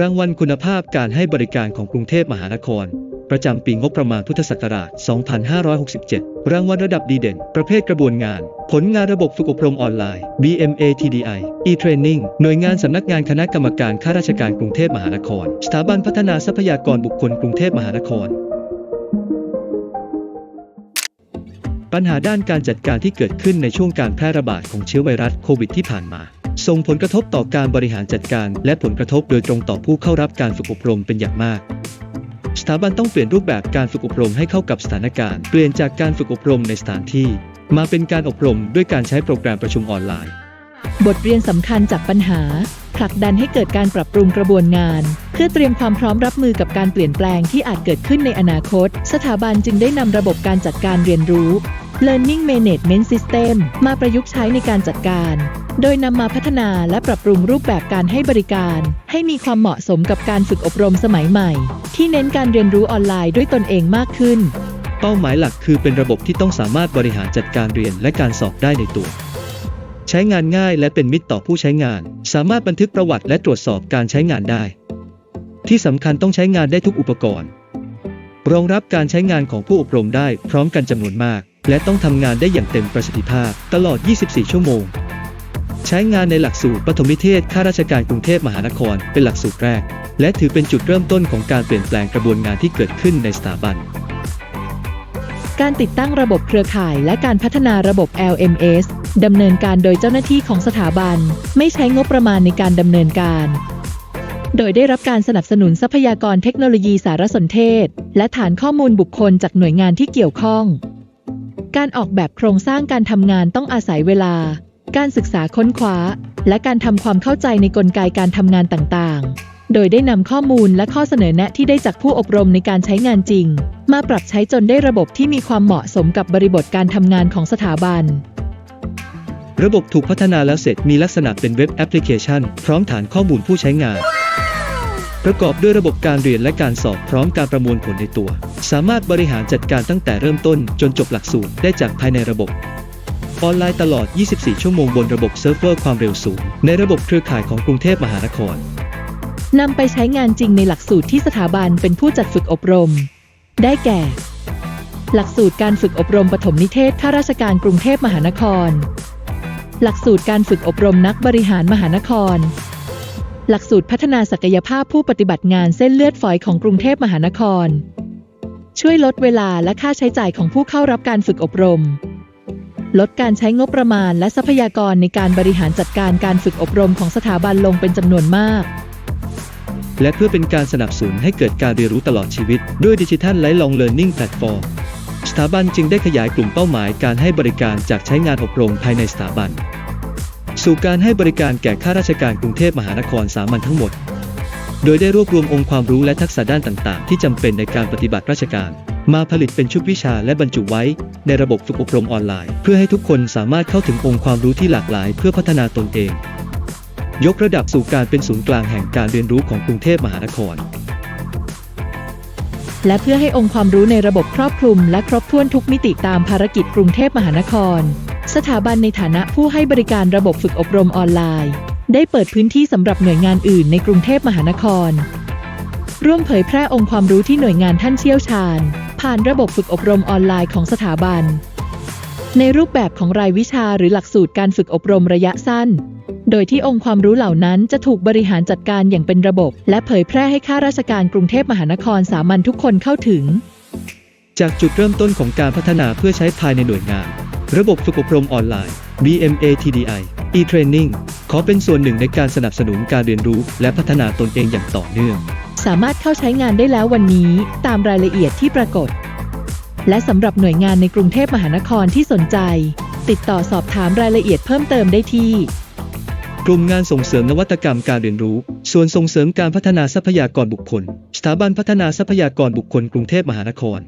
รางวัลคุณภาพการให้บริการของกรุงเทพมหานคร ประจำปีงบประมาณพุทธศักราช 2567 รางวัลระดับดีเด่น ประเภทกระบวนงาน ผลงานระบบฝึกอบรมออนไลน์ BMA TDI e-training หน่วยงานสำนักงานคณะกรรมการข้าราชการกรุงเทพมหานคร สถาบันพัฒนาทรัพยากรบุคคลกรุงเทพมหานคร ปัญหาด้านการจัดการที่เกิดขึ้นในช่วงการแพร่ระบาดของเชื้อไวรัสโควิดที่ผ่านมา ส่งผลกระทบต่อการบริหารจัดการ และผลกระทบโดยตรงต่อผู้เข้ารับการฝึกอบรมเป็นอย่างมาก สถาบันต้องเปลี่ยนรูปแบบการฝึกอบรมให้เข้ากับสถานการณ์ เปลี่ยนจากการฝึกอบรมในสถานที่ มาเป็นการอบรมด้วยการใช้โปรแกรมประชุมออนไลน์ บทเรียนสำคัญจากปัญหา ผลักดันให้เกิดการปรับปรุงกระบวนงาน เพื่อเตรียมความพร้อมรับมือกับการเปลี่ยนแปลงที่อาจเกิดขึ้นในอนาคต สถาบันจึงได้นำระบบการจัดการเรียนรู้ Learning Management System มาประยุกต์ใช้ในการจัดการ โดยนำมาพัฒนาและปรับปรุงรูปแบบการให้บริการ ให้มีความเหมาะสมกับการฝึกอบรมสมัยใหม่ ที่เน้นการเรียนรู้ออนไลน์ด้วยตนเองมากขึ้น เป้าหมายหลักคือเป็นระบบที่ต้องสามารถบริหารจัดการเรียนและการสอบได้ในตัว ใช้งานง่ายและเป็นมิตรต่อผู้ใช้งาน สามารถบันทึกประวัติและตรวจสอบการใช้งานได้ ที่สำคัญต้องใช้งานได้ทุกอุปกรณ์ รองรับการใช้งานของผู้อบรมได้พร้อมกันจำนวนมาก และต้องทำงานได้อย่างเต็มประสิทธิภาพตลอด 24 ชั่วโมง ใช้งานในหลักสูตรปฐมนิเทศข้าราชการกรุงเทพมหานคร เป็นหลักสูตรแรก และถือเป็นจุดเริ่มต้นของการเปลี่ยนแปลงกระบวนงานที่เกิดขึ้นในสถาบัน การติดตั้งระบบเครือข่ายและการพัฒนาระบบ LMS ดำเนินการโดยเจ้าหน้าที่ของสถาบัน ไม่ใช้งบประมาณในการดำเนินการ โดยได้รับการสนับสนุนทรัพยากรเทคโนโลยีสารสนเทศ และฐานข้อมูลบุคคลจากหน่วยงานที่เกี่ยวข้อง การออกแบบโครงสร้างการทำงานต้องอาศัยเวลา การศึกษาค้นคว้า และการทำความเข้าใจในกลไกการทำงานต่างๆ โดยได้นำข้อมูลและข้อเสนอแนะที่ได้จากผู้อบรมในการใช้งานจริง มาปรับใช้จนได้ระบบที่มีความเหมาะสมกับบริบทการทำงานของสถาบัน ระบบถูกพัฒนาแล้วเสร็จมีลักษณะเป็นเว็บแอปพลิเคชัน พร้อมฐานข้อมูลผู้ใช้งานประกอบด้วยระบบการเรียนและการสอบพร้อมการประมวลผลในตัว สามารถบริหารจัดการตั้งแต่เริ่มต้นจนจบหลักสูตรได้จากภายในระบบ ออนไลน์ตลอด 24 ชั่วโมงบนระบบเซิร์ฟเวอร์ความเร็วสูง ในระบบเครือข่ายของกรุงเทพมหานคร นำไปใช้งานจริงในหลักสูตรที่สถาบันเป็นผู้จัดฝึกอบรม ได้แก่ หลักสูตรการฝึกอบรมปฐมนิเทศข้าราชการกรุงเทพมหานคร หลักสูตรการฝึกอบรมนักบริหารมหานคร หลักสูตรพัฒนาศักยภาพผู้ปฏิบัติงานเส้นเลือดฝอยของกรุงเทพมหานคร ช่วยลดเวลาและค่าใช้จ่ายของผู้เข้ารับการฝึกอบรม ลดการใช้งบประมาณและทรัพยากรในการบริหารจัดการการฝึกอบรมของสถาบันลงเป็นจำนวนมาก และเพื่อเป็นการสนับสนุนให้เกิดการเรียนรู้ตลอดชีวิต ด้วยดิจิทัลไลฟ์ลองเลิร์นนิ่งแพลตฟอร์มสถาบันจึงได้ขยายกลุ่มเป้าหมายการให้บริการจากใช้งานอบรมภายในสถาบัน สู่การให้บริการแก่ข้าราชการกรุงเทพมหานครสามัญทั้งหมด โดยได้รวบรวมองค์ความรู้และทักษะด้านต่าง ๆ ที่จำเป็นในการปฏิบัติราชการ มาผลิตเป็นชุดวิชาและบรรจุไว้ ในระบบฝึกอบรมออนไลน์ เพื่อให้ทุกคนสามารถเข้าถึงองค์ความรู้ที่หลากหลายเพื่อพัฒนาตนเอง ยกระดับสู่การเป็นศูนย์กลางแห่งการเรียนรู้ของกรุงเทพมหานคร และเพื่อให้องค์ความรู้ในระบบครอบคลุม และครบถ้วนทุกมิติตามภารกิจกรุงเทพมหานคร สถาบันในฐานะผู้ให้บริการระบบฝึกอบรมออนไลน์ ได้เปิดพื้นที่สำหรับหน่วยงานอื่นในกรุงเทพมหานคร ร่วมเผยแพร่องค์ความรู้ที่หน่วยงานท่านเชี่ยวชาญ ผ่านระบบฝึกอบรมออนไลน์ของสถาบัน ในรูปแบบของรายวิชาหรือหลักสูตรการฝึกอบรมระยะสั้น โดยที่องค์ความรู้เหล่านั้นจะถูกบริหารจัดการอย่างเป็นระบบ และเผยแพร่ให้ข้าราชการกรุงเทพมหานครสามัญทุกคนเข้าถึง จากจุดเริ่มต้นของการพัฒนาเพื่อใช้ภายในหน่วยงาน ระบบฝึกอบรมออนไลน์ BMA TDI e-training ขอเป็นส่วนหนึ่งในการสนับสนุนการเรียนรู้ และพัฒนาตนเองอย่างต่อเนื่อง สามารถเข้าใช้งานได้แล้ววันนี้ตามรายละเอียดที่ปรากฏ และสำหรับหน่วยงานในกรุงเทพมหานครที่สนใจ ติดต่อสอบถามรายละเอียดเพิ่มเติมได้ที่ กลุ่มงานส่งเสริมนวัตกรรมการเรียนรู้ส่วนส่งเสริมการพัฒนาทรัพยากรบุคคล สถาบันพัฒนาทรัพยากรบุคคลกรุงเทพมหานคร